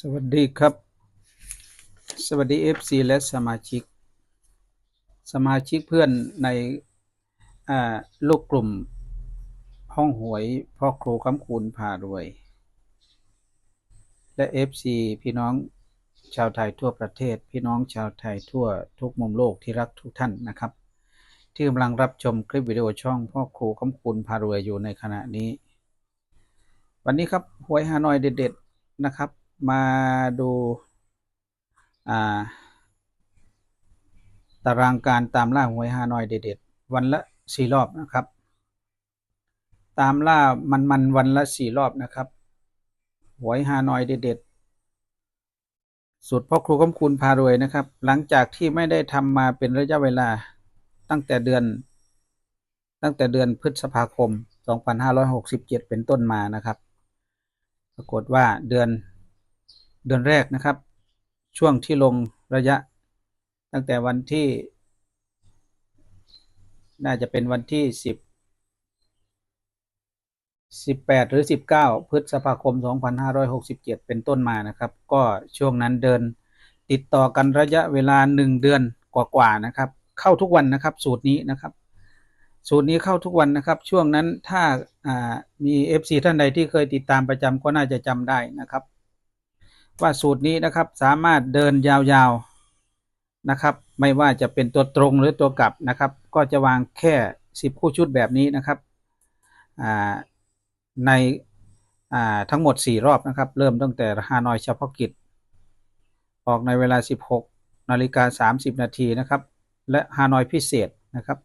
สวัสดีครับ สวัสดี FC และสมาชิก สมาชิกเพื่อนในลูกกลุ่มห้องหวยพ่อครูคำคูณพารวย และ FC พี่น้องชาวไทยทั่วประเทศ พี่น้องชาวไทยทั่วทุกมุมโลกที่รักทุกท่านนะครับ ที่กำลังรับชมคลิปวิดีโอช่องพ่อครูคำคูณพารวยอยู่ในขณะนี้ วันนี้ครับหวยฮานอยเด็ด ๆ นะครับ มาดูาตารางการตามล่าหวยฮานอยเด็ดๆวันละสี่รอบนะครับ ตามล่ามันมันๆวันละสี่รอบนะครับหวยฮานอยเด็ดๆสุดพ่อครูคำคูณพารวยนะครับ หลังจากที่ไม่ได้ทำมาเป็นระยะเวลาตั้งแต่เดือน ตั้งแต่เดือนพฤษภาคม 2567 เป็นต้นมานะครับ ปรากฏว่าเดือน เดือนแรกนะครับ ช่วงที่ลงระยะ ตั้งแต่วันที่ น่าจะเป็นวันที่สิบสิบแปดหรือสิบเก้าพฤษภาคมสองพันห้าร้อยหกสิบเจ็ดเป็นต้นมานะครับ ก็ช่วงนั้นเดินติดต่อกันระยะเวลาหนึ่งเดือนกว่าๆนะครับ เข้าทุกวันนะครับสูตรนี้นะครับสูตรนี้เข้าทุกวันนะครับ ช่วงนั้นถ้าอ่ามี FC ท่านใดที่เคยติดตามประจำก็น่าจะจำได้นะครับ ว่าสูตรนี้นะครับสามารถเดินยาวๆนะครับ ไม่ว่าจะเป็นตัวตรงหรือตัวกลับนะครับ ก็จะวางแค่ 10 คู่ชุดแบบนี้นะครับในทั้งหมด 4 รอบนะครับ เริ่มตั้งแต่ฮานอยเฉพาะกิจ ออกในเวลา 16นาฬิกา30 นาทีนะครับ และฮานอยพิเศษนะครับ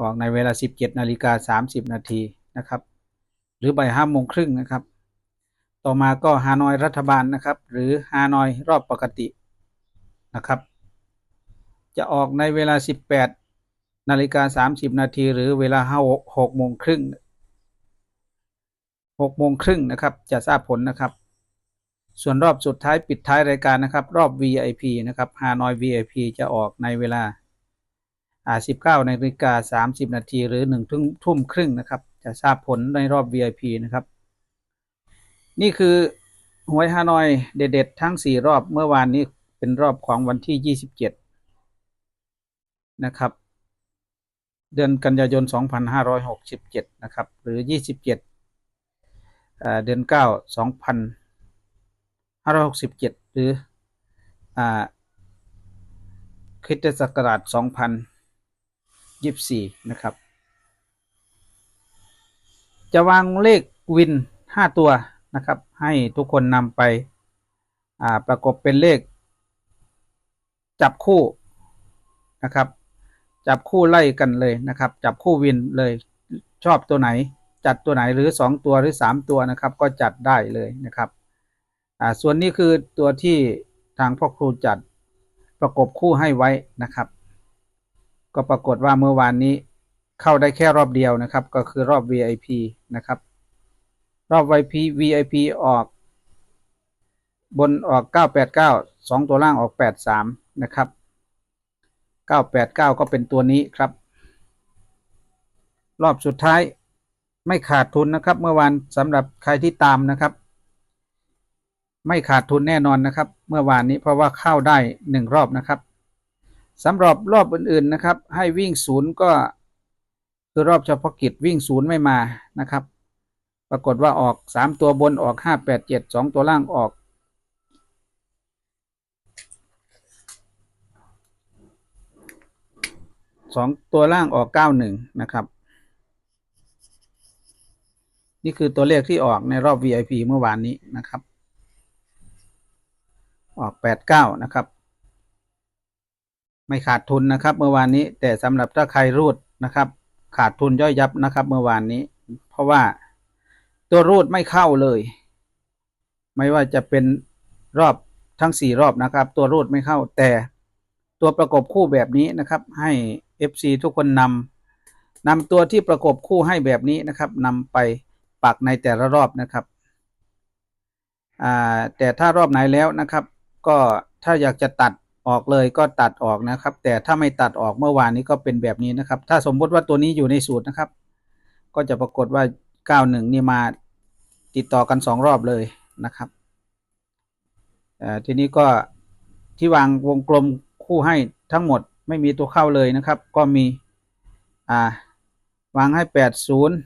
ออกในเวลา 17นาฬิกา30 นาทีนะครับ หรือบ่ายห้าโมงครึ่งนะครับ ต่อมาก็ฮานอยรัฐบาลนะครับ หรือฮานอยรอบปกตินะครับ จะออกในเวลา 18 นาฬิกา 30 นาทีหรือเวลา5 6โมงครึ่ง6โมงครึ่งนะครับ จะทราบผลนะครับ ส่วนรอบสุดท้ายปิดท้ายรายการนะครับ รอบ VIP นะครับฮานอย VIP จะออกในเวลา19นาฬิกา 30 นาทีหรือ1ทุ่มทุ่มครึ่งนะครับ จะทราบผลในรอบ VIP นะครับ นี่คือหวยฮานอยเด็ดๆทั้งสี่รอบเมื่อวานนี้เป็นรอบของวันที่ยี่สิบเจ็ดนะครับ เดือนกันยายนสองพันห้าร้อยหกสิบเจ็ดนะครับ หรือยี่สิบเจ็ดเดือนเก้าสองพันห้าร้อยหกสิบเจ็ดหรืออคริสตศักราชสองพันยี่สิบสี่นะครับ จะวางเลขวินห้าตัว นะครับ ให้ทุกคนนำไปประกบเป็นเลข จับคู่นะครับ จับคู่ไล่กันเลยนะครับ จับคู่วินเลยชอบตัวไหน จัดตัวไหนหรือ 2 ตัวหรือ 3 ตัวนะครับ ก็จัดได้เลยนะครับส่วนนี้คือตัวที่ทางพ่อครูจัดประกบคู่ให้ไว้นะครับ ก็ปรากฏว่าเมื่อวานนี้เข้าได้แค่รอบเดียวนะครับ ก็คือรอบ VIP นะครับ รอบ VIP VIP ออก บนออก 989 2 ตัวล่างออก 83 นะครับ 989 ก็เป็นตัวนี้ครับ รอบสุดท้ายไม่ขาดทุนนะครับ เมื่อวานสำหรับใครที่ตามนะครับ ไม่ขาดทุนแน่นอนนะครับ เมื่อวานนี้เพราะว่าเข้าได้หนึ่งรอบนะครับสำหรับรอบอื่นๆนะครับ ให้วิ่งศูนย์ก็คือรอบเฉพาะกิจวิ่งศูนย์ไม่มานะครับ รากฏว่าออกสามตัวบนออกห้าแปดเจ็ดสองตัวล่างออก สองตัวล่างออกเก้าหนึ่งนะครับ นี่คือตัวเลขที่ออกในรอบ VIP เมื่อวานนี้นะครับ ออกแปดเก้านะครับ ไม่ขาดทุนนะครับเมื่อวานนี้ แต่สำหรับถ้าใครรูดนะครับ ขาดทุนย่อยยับนะครับ เมื่อวานนี้ เพราะว่า ตัวรูดไม่เข้าเลย ไม่ว่าจะเป็นรอบทั้งสี่รอบนะครับ ตัวรูดไม่เข้า แต่ตัวประกบคู่แบบนี้นะครับ ให้ FC ทุกคนนำนำตัวที่ประกบคู่ให้แบบนี้นะครับนำไปปักในแต่ละรอบนะครับแต่ถ้ารอบไหนแล้วนะครับ ก็ถ้าอยากจะตัดออกเลยก็ตัดออกนะครับ แต่ถ้าไม่ตัดออกเมื่อวานนี้ก็เป็นแบบนี้นะครับ ถ้าสมมติว่าตัวนี้อยู่ในสูตรนะครับ ก็จะปรากฏว่า 91นี่มาติดต่อกัน2รอบเลยนะครับทีนี้ก็ที่วางวงกลมคู่ให้ทั้งหมดไม่มีตัวเข้าเลยนะครับ ก็มีอ่าวางให้แปดศูนย์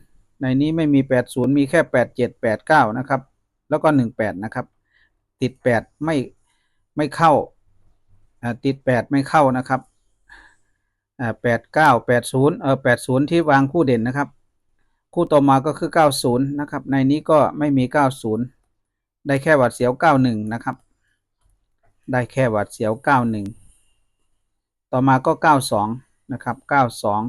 ในนี้ไม่มีแปดศูนย์มีแค่แปดเจ็ดแปดเก้านะครับ แล้วก็หนึ่งแปดนะครับ ติดแปดไม่ไม่เข้าติดแปดไม่เข้านะครับแปดเก้าแปดศูนย์เออแปดศูนย์ที่วางคู่เด่นนะครับ คู่ต่อมาก็คือเก้าศูนย์นะครับ ในนี้ก็ไม่มีเก้าศูนย์ได้แค่หวัดเสียวเก้าหนึ่งนะครับ ได้แค่หวัดเสียวเก้าหนึ่งต่อมาก็เก้าสองนะครับเก้าสอง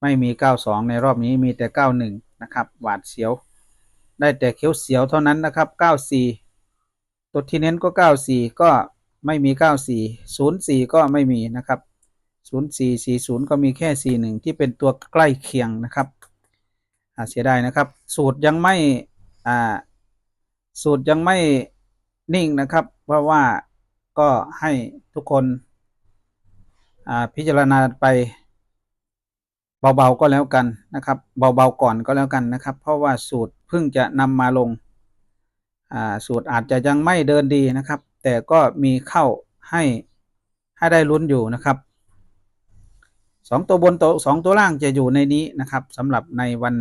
ไม่มีเก้าสองในรอบนี้มีแต่เก้าหนึ่งนะครับ หวาดเสียว ได้แต่เขียวเสียวเท่านั้นนะครับเก้าสี่ตัวที่เน้นก็เก้าสี่ก็ไม่มีเก้าสี่ศูนย์สี่ก็ไม่มีนะครับศูนย์สี่สี่ศูนย์ก็มีแค่สี่หนึ่งที่เป็นตัวใกล้เคียงนะครับ เสียดายนะครับ สูตรยังไม่อ่าสูตรยังไม่นิ่งนะครับ เพราะว่าก็ให้ทุกคนอ่าพิจารณาไปเบาๆก็แล้วกันนะครับ เบาๆก่อนก็แล้วกันนะครับ เพราะว่าสูตรเพิ่งจะนำมาลงอ่าสูตรอาจจะยังไม่เดินดีนะครับ แต่ก็มีเข้าให้ให้ได้ลุ้นอยู่นะครับสองตัวบนตัวสองตัวล่างจะอยู่ในนี้นะครับสำหรับในวัน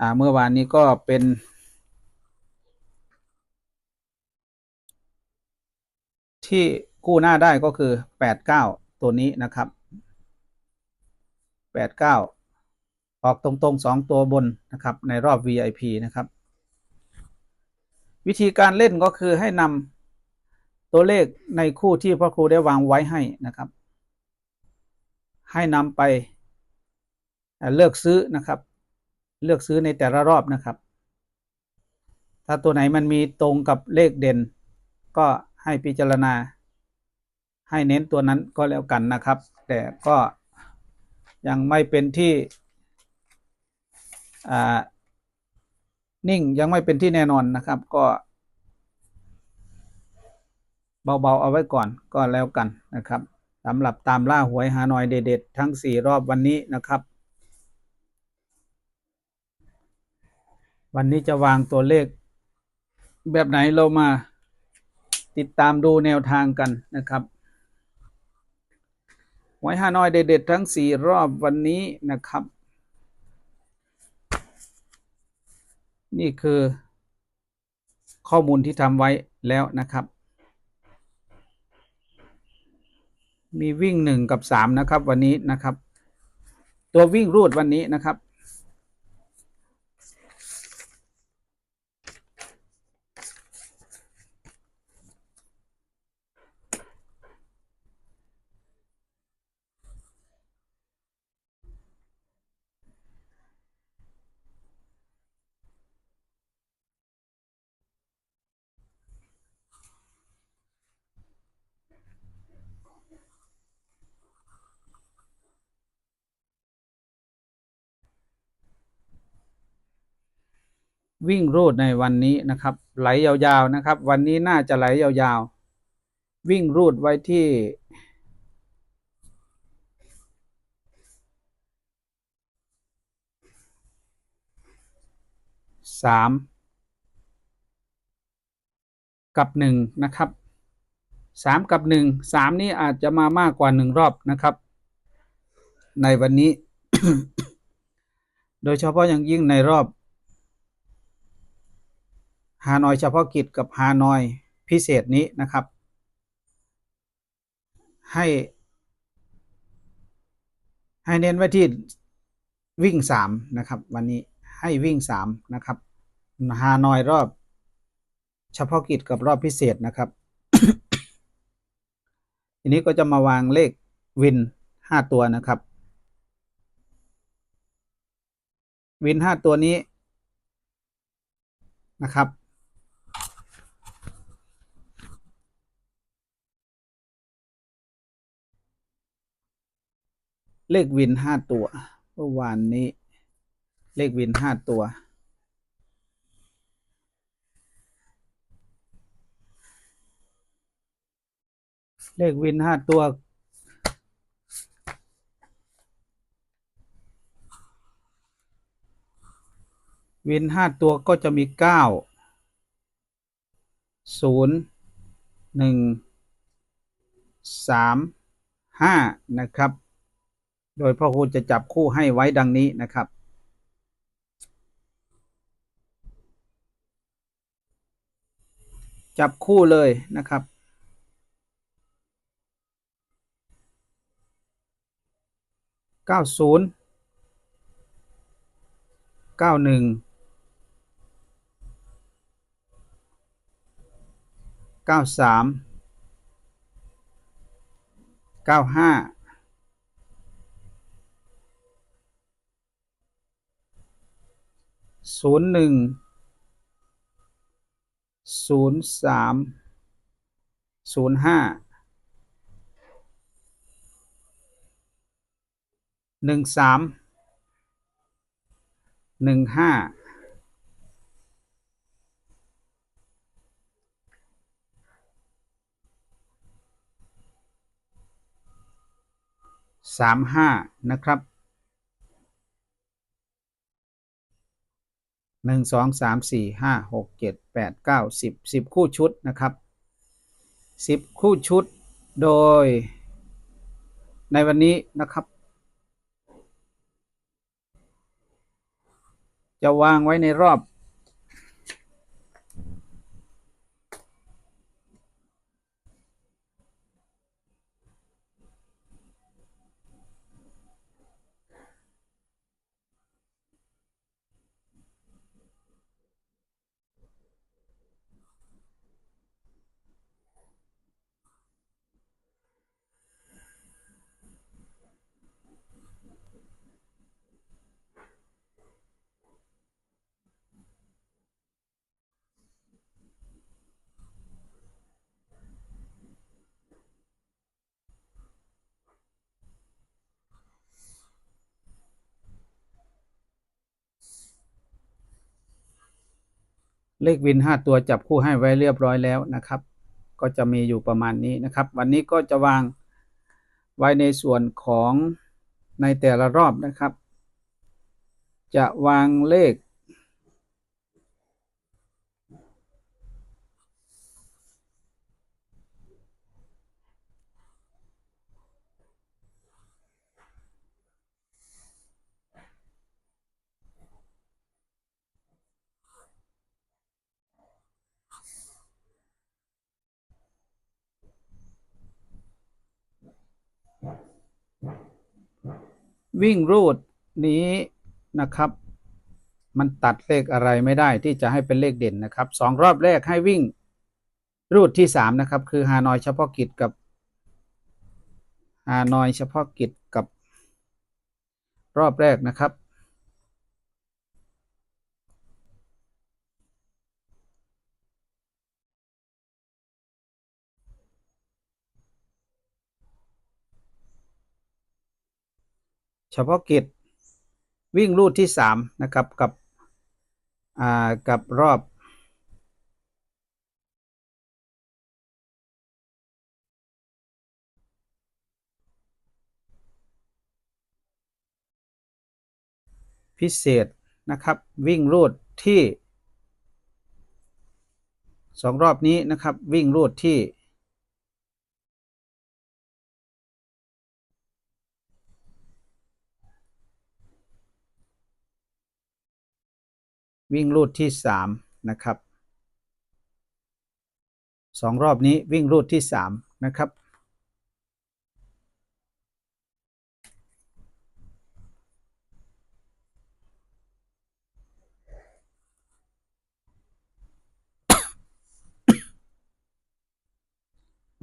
อ่าเมื่อวานนี้ก็เป็นที่กู้หน้าได้ก็คือแปดเก้าตัวนี้นะครับแปดเก้าออกตรงๆสองตัวบนนะครับ ในรอบ VIP นะครับ วิธีการเล่นก็คือให้นำตัวเลขในคู่ที่พระครูได้วางไว้ให้นะครับ ให้นำไปเลือกซื้อนะครับ เลือกซื้อในแต่ละรอบนะครับ ถ้าตัวไหนมันมีตรงกับเลขเด่น ก็ให้พิจารณา ให้เน้นตัวนั้นก็แล้วกันนะครับ แต่ก็ยังไม่เป็นที่นิ่งยังไม่เป็นที่แน่นอนนะครับ ก็เบาๆ เอาไว้ก่อนก็แล้วกันนะครับสำหรับตามล่าหวยฮานอยเด็ดๆทั้งสี่รอบวันนี้นะครับ วันนี้จะวางตัวเลข แบบไหนเรามาติดตามดูแนวทางกันนะครับหวยฮานอยเด็ดๆทั้งสี่รอบวันนี้นะครับ นี่คือข้อมูลที่ทำไว้แล้วนะครับ มีวิ่งหนึ่งกับสามนะครับวันนี้นะครับ ตัววิ่งรูดวันนี้นะครับ วิ่งรูดในวันนี้นะครับ ไหลยาวๆนะครับ วันนี้น่าจะไหลยาวๆ วิ่งรูดไว้ที่สามกับหนึ่งนะครับสามกับหนึ่งสามนี้อาจจะมามากกว่าหนึ่งรอบนะครับ ในวันนี้ โดยเฉพาะอย่างยิ่งในรอบ ฮานอยเฉพาะกิจกับฮานอยพิเศษนี้นะครับ ให้ให้เน้นไว้ที่วิ่งสามนะครับ วันนี้ให้วิ่งสามนะครับฮานอยรอบ เฉพาะกิจกับรอบพิเศษนะครับ ทีนี้ก็จะมาวางเลขวินห้าตัวนะครับ วินห้าตัวนี้นะครับ เลขวินห้าตัวเมื่อวานนี้ เลขวินห้าตัว เลขวินห้าตัว วินห้าตัวก็จะมีเก้าศูนย์หนึ่งสามห้านะครับ โดยพ่อครูจะจับคู่ให้ไว้ดังนี้นะครับ จับคู่เลยนะครับเก้าศูนย์เก้าหนึ่งเก้าสามเก้าห้า ศูนย์หนึ่งศูนย์สามศูนย์ห้าหนึ่งสามหนึ่งห้าสามห้านะครับ หนึ่งสองสามสี่ห้าหกเจ็ดแปดเก้าสิบสิบคู่ชุดนะครับสิบคู่ชุดโดย ในวันนี้นะครับ จะวางไว้ในรอบ เลขวินห้าตัวจับคู่ให้ไว้เรียบร้อยแล้วนะครับ ก็จะมีอยู่ประมาณนี้นะครับ วันนี้ก็จะวางไว้ในส่วนของ ในแต่ละรอบนะครับ จะวางเลข วิ่งรูดนี้นะครับ มันตัดเลขอะไรไม่ได้ที่จะให้เป็นเลขเด่นนะครับสองรอบแรกให้วิ่งรูดที่สามนะครับ คือฮานอยเฉพาะกิจกับฮานอยเฉพาะกิจกับรอบแรกนะครับ เฉพาะกิจวิ่งรูดที่สามนะครับกับกับรอบ พิเศษนะครับ วิ่งรูดที่สองรอบนี้นะครับ วิ่งรูดที่ วิ่งรูดที่สามนะครับสองรอบนี้วิ่งรูดที่สามนะครับ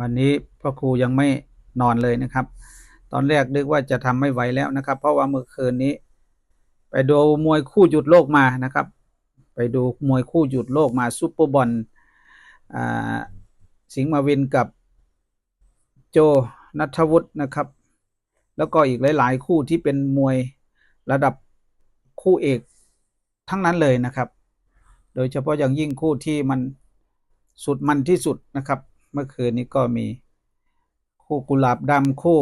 วันนี้พ่อครูยังไม่นอนเลยนะครับ ตอนแรกนึกว่าจะทำไม่ไหวแล้วนะครับ เพราะว่าเมื่อคืนนี้ ไปดูมวยคู่หยุดโลกมานะครับ ไปดูมวยคู่หยุดโลกมาซูเปอร์บอลสิงห์มาวินกับโจนัทวุฒินะครับ แล้วก็อีกหลาย ๆ คู่ที่เป็นมวยระดับคู่เอกทั้งนั้นเลยนะครับ โดยเฉพาะอย่างยิ่งคู่ที่มันสุดมันที่สุดนะครับ เมื่อคืนนี้ก็มีคู่กุหลาบดำคู่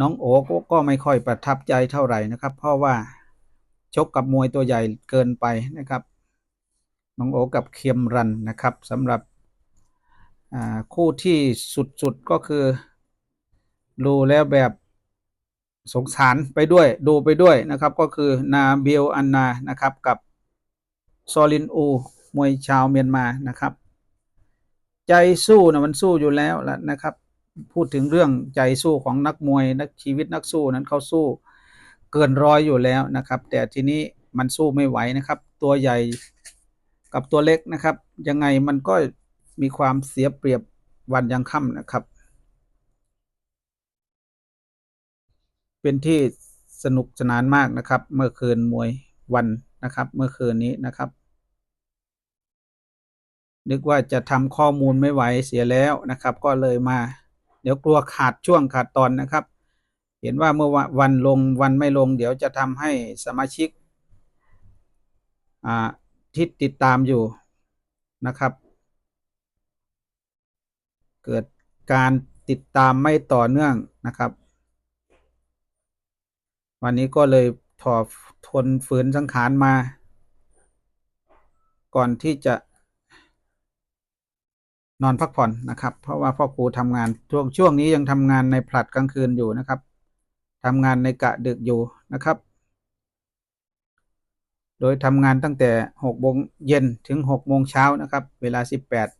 น้องโอ๋ก็ไม่ค่อยประทับใจเท่าไหร่นะครับ เพราะว่า ชกกับมวยตัวใหญ่เกินไปนะครับน้องโอกับเคียมรันนะครับสำหรับคู่ที่สุดๆก็คือ ดูแล้วแบบสงสารไปด้วยดูไปด้วยนะครับก็คือนาเบลอันนานะครับกับซอลินอูมวยชาวเมียนมานะครับ ใจสู้นะมันสู้อยู่แล้วและนะครับ พูดถึงเรื่องใจสู้ของนักมวยนักชีวิตนักสู้นั้นเขาสู้ เกินร้อยอยู่แล้วนะครับ แต่ทีนี้มันสู้ไม่ไหวนะครับ ตัวใหญ่กับตัวเล็กนะครับ ยังไงมันก็มีความเสียเปรียบวันยังค่ำนะครับ เป็นที่สนุกสนานมากนะครับ เมื่อคืนมวยวันนะครับ เมื่อคืนนี้นะครับ นึกว่าจะทำข้อมูลไม่ไหวเสียแล้วนะครับ ก็เลยมา เดี๋ยวกลัวขาดช่วงขาดตอนนะครับ เห็นว่าเมื่อวันลงวันไม่ลง เดี๋ยวจะทำให้สมาชิกที่ติดตามอยู่นะครับ เกิดการติดตามไม่ต่อเนื่องนะครับ วันนี้ก็เลยถอดทนฝืนสังขารมา ก่อนที่จะนอนพักผ่อนนะครับ เพราะว่าพ่อครูทำงานช่วงช่วงนี้ยังทำงานในผลัดกลางคืนอยู่นะครับ ทำงานในกะดึกอยู่นะครับ โดยทำงานตั้งแต่6โมงเย็นถึง6โมงเช้านะครับ เวลา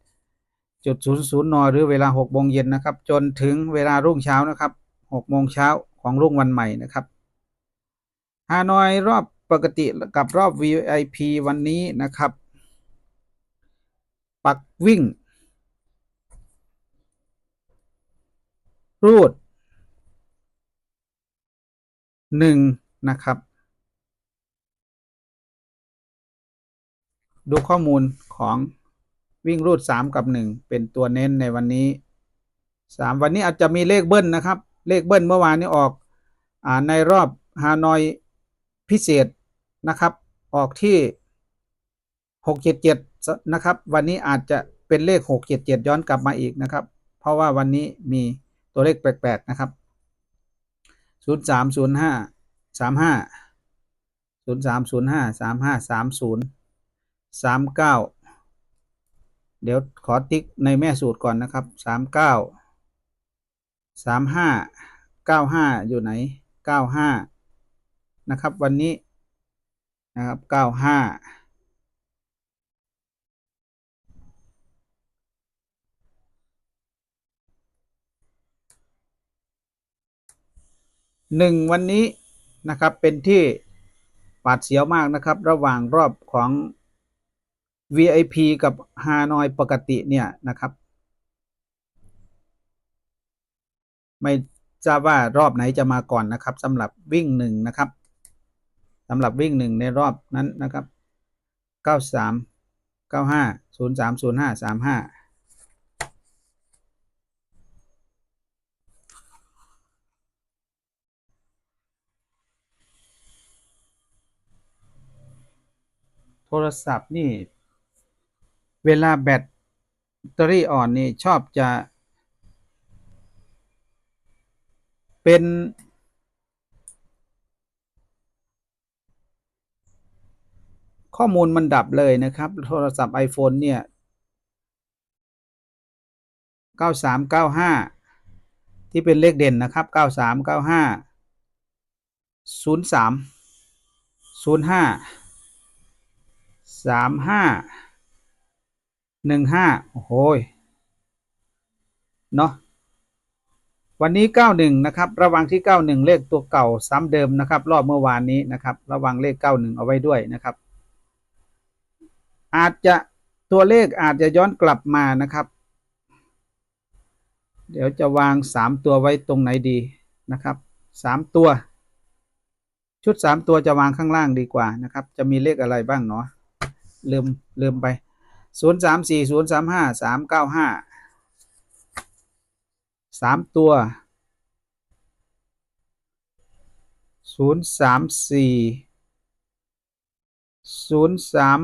18จุด00นหรือเวลา6โมงเย็นนะครับ จนถึงเวลารุ่งเช้านะครับ6โมงเช้าของรุ่งวันใหม่นะครับฮานอยรอบปกติกับรอบ VIP วันนี้นะครับ ปักวิ่ง รูด หนึ่งนะครับ ดูข้อมูลของวิ่งรูดสามกับหนึ่งเป็นตัวเน้นในวันนี้สามวันนี้อาจจะมีเลขเบิ้ลนะครับ เลขเบิ้ลเมื่อวานนี้ออกอ่าในรอบฮานอยพิเศษนะครับ ออกที่หกเจ็ดเจ็ดนะครับ วันนี้อาจจะเป็นเลขหกเจ็ดเจ็ดย้อนกลับมาอีกนะครับ เพราะว่าวันนี้มีตัวเลขแปลกๆนะครับ ศูนย์สามศูนย์ห้าสามห้าศูนย์สามศูนย์ห้าสามห้าสามศูนย์สามเก้าเดี๋ยวขอติ๊กในแม่สูตรก่อนนะครับสามเก้าสามห้าเก้าห้าอยู่ไหนเก้าห้านะครับวันนี้นะครับเก้าห้า หนึ่งวันนี้นะครับเป็นที่ปาดเสียวมากนะครับ ระหว่างรอบของ VIP กับฮานอยปกติเนี่ยนะครับ ไม่ทราบว่ารอบไหนจะมาก่อนนะครับสำหรับวิ่งหนึ่งนะครับสำหรับวิ่งหนึ่งในรอบนั้นนะครับ 93 95 03 05 35 ทรศัพท์นี่ เวลาแบตเตอรี่อ่อนนี่ชอบจะ เป็น ข้อมูลมันดับเลยนะครับ โทรศัพท์ iPhone เนี่ย 9395 ที่เป็นเลขเด่นนะครับ 9395 03 05 35 15โอ้โหเนาะวันนี้ 91 นะครับ ระวังที่ 91 เลขตัวเก่าซ้ำเดิมนะครับ รอบเมื่อวานนี้นะครับ ระวังเลข 91 เอาไว้ด้วยนะครับ อาจจะตัวเลขอาจจะย้อนกลับมานะครับ เดี๋ยวจะวาง 3 ตัวไว้ตรงไหนดีนะครับ 3 ตัว ชุด 3 ตัวจะวางข้างล่างดีกว่านะครับ จะมีเลขอะไรบ้างเนาะ ลืมลืมไป0 3 4 0 3 5 3 9 5สามห้าสามเก้าห้าสามตัวศูนย์สามสี่ศูนย์สาม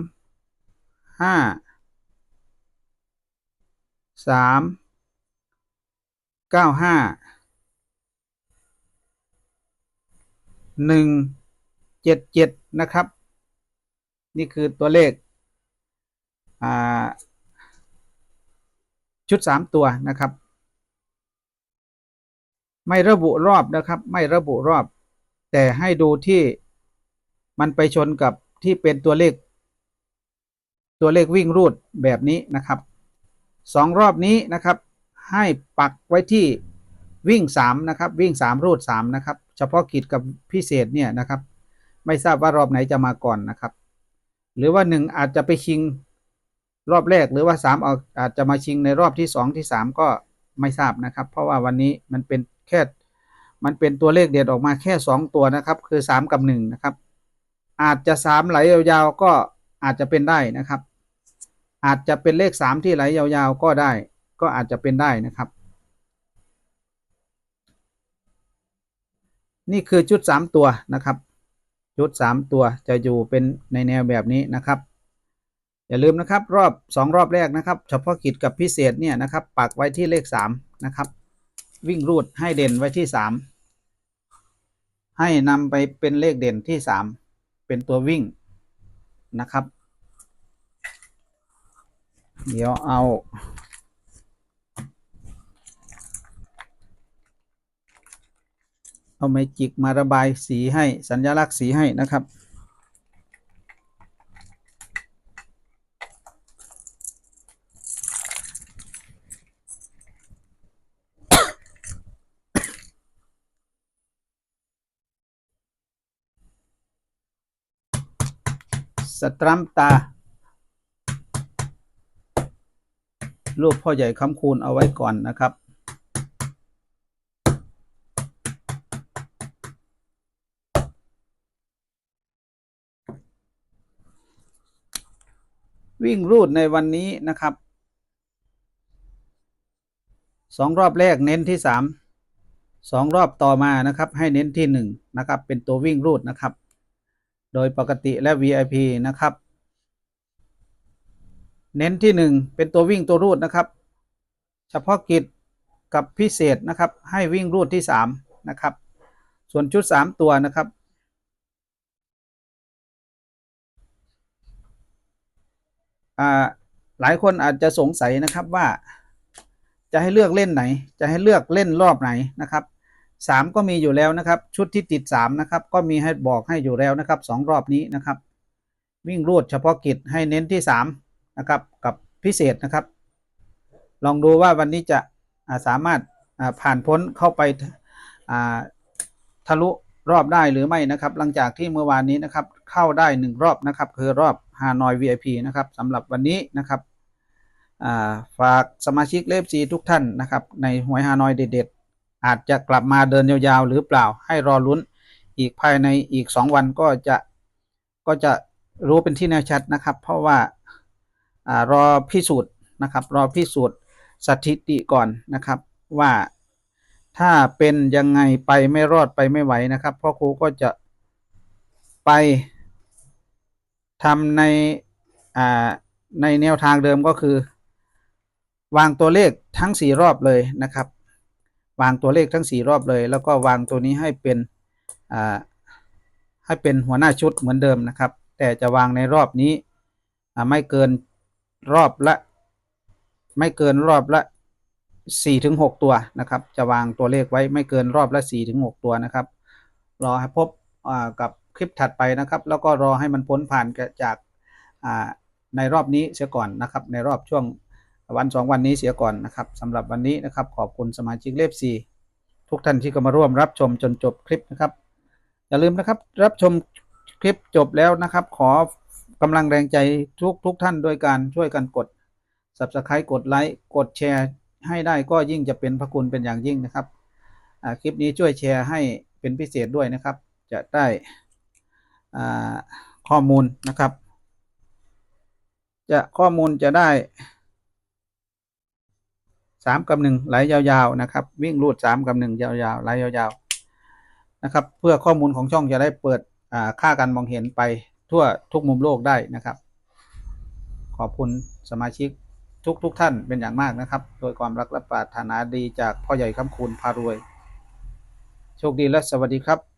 ห้าสามเก้าห้าหนึ่งเจ็ดเจ็ดนะครับ นี่คือตัวเลข ชุดสามตัวนะครับ ไม่ระบุรอบนะครับ ไม่ระบุรอบ แต่ให้ดูที่มันไปชนกับที่เป็นตัวเลข ตัวเลขวิ่งรูดแบบนี้นะครับสองรอบนี้นะครับ ให้ปักไว้ที่วิ่งสามนะครับ วิ่งสามรูดสามนะครับ เฉพาะกิจกับพิเศษเนี่ยนะครับ ไม่ทราบว่ารอบไหนจะมาก่อนนะครับ หรือว่าหนึ่งอาจจะไปชิง รอบแรกหรือว่าสามอาอาจจะมาชิงในรอบที่สองที่สามก็ไม่ทราบนะครับ เพราะว่าวันนี้มันเป็นแค่มันเป็นตัวเลขเด็ดออกมาแค่สองตัวนะครับ คือสามกับหนึ่งนะครับ อาจจะสามไหลยาวๆก็อาจจะเป็นได้นะครับ อาจจะเป็นเลขสามที่ไหลยาวๆก็ได้ ก็อาจจะเป็นได้นะครับ นี่คือชุดสามตัวนะครับ ชุดสามตัวจะอยู่เป็นในแนวแบบนี้นะครับ อย่าลืมนะครับรอบสองรอบแรกนะครับ เฉพาะกิจกับพิเศษเนี่ยนะครับ ปักไว้ที่เลขสามนะครับ วิ่งรูดให้เด่นไว้ที่สามให้นำไปเป็นเลขเด่นที่สามเป็นตัววิ่งนะครับ เดี๋ยวเอาเอาไม้จิกมาระบายสีให้สัญลักษณ์สีให้นะครับ สตรัมตา รูปพ่อใหญ่คำคูณเอาไว้ก่อนนะครับ วิ่งรูดในวันนี้นะครับสองรอบแรกเน้นที่สามสองรอบต่อมานะครับ ให้เน้นที่หนึ่งนะครับ เป็นตัววิ่งรูดนะครับ โดยปกติและ VIP นะครับ เน้นที่หนึ่งเป็นตัววิ่งตัวรูดนะครับ เฉพาะกิจกับพิเศษนะครับ ให้วิ่งรูดที่สามนะครับ ส่วนชุดสามตัวนะครับ หลายคนอาจจะสงสัยนะครับว่าจะให้เลือกเล่นไหน จะให้เลือกเล่นรอบไหนนะครับ สามก็มีอยู่แล้วนะครับ ชุดที่ติดสามนะครับ ก็มีให้บอกให้อยู่แล้วนะครับสองรอบนี้นะครับ วิ่งรูดเฉพาะกิจให้เน้นที่สามนะครับ กับพิเศษนะครับ ลองดูว่าวันนี้จะาสามารถาผ่านพ้นเข้าไปาทะลุรอบได้หรือไม่นะครับ หลังจากที่เมื่อวานนี้นะครับ เข้าได้หนึ่งรอบนะครับ คือรอบฮานอย VIP นะครับสำหรับวันนี้นะครับาฝากสมาชิกเลฟซีทุกท่านนะครับ ในหวยฮานอยเด็ด อาจจะกลับมาเดินยาวๆหรือเปล่าให้รอลุ้นอีกภายในอีก 2 วันก็จะก็จะรู้เป็นที่แน่ชัดนะครับ เพราะว่าอารอพิสูจน์นะครับ รอพิสูจน์สถิติก่อนนะครับว่าถ้าเป็นยังไงไปไม่รอดไปไม่ไหวนะครับพ่อครูก็จะไปทำในอ่าในแนวทางเดิมก็คือ วางตัวเลขทั้ง 4 รอบเลยนะครับ วางตัวเลขทั้ง 4 รอบเลย แล้วก็วางตัวนี้ให้เป็นให้เป็นหัวหน้าชุดเหมือนเดิมนะครับ แต่จะวางในรอบนี้ไม่เกินรอบละ ไม่เกินรอบละ4ถึง6ตัวนะครับ จะวางตัวเลขไว้ไม่เกินรอบละ4ถึง6ตัวนะครับ รอให้พบกับคลิปถัดไปนะครับ แล้วก็รอให้มันพ้นผ่านจากในรอบนี้เสียก่อนนะครับ ในรอบช่วง วันสองวันนี้เสียก่อนนะครับสำหรับวันนี้นะครับ ขอบคุณสมาชิกเลฟซีทุกท่านที่ก็มาร่วมรับชมจนจบคลิปนะครับ อย่าลืมนะครับรับชมคลิปจบแล้วนะครับ ขอกำลังแรงใจทุกทุกท่านโดยการช่วยกันกด subscribe กดไลค์กดแชร์ ให้ได้ก็ยิ่งจะเป็นพระคุณเป็นอย่างยิ่งนะครับคลิปนี้ช่วยแชร์ให้เป็นพิเศษด้วยนะครับ จะได้ข้อมูลนะครับ จะข้อมูลจะได้ สามกับหนึ่งไหลยาวๆนะครับ วิ่งรูดสามกับหนึ่งยาวๆไหลยาวๆนะครับ เพื่อข้อมูลของช่องจะได้เปิดค่าการมองเห็นไปทั่วทุกมุมโลกได้นะครับ ขอบคุณสมาชิกทุกทุกท่านเป็นอย่างมากนะครับ โดยความรักและปรารถนาดีจากพ่อใหญ่คำคูณพารวย โชคดีและสวัสดีครับ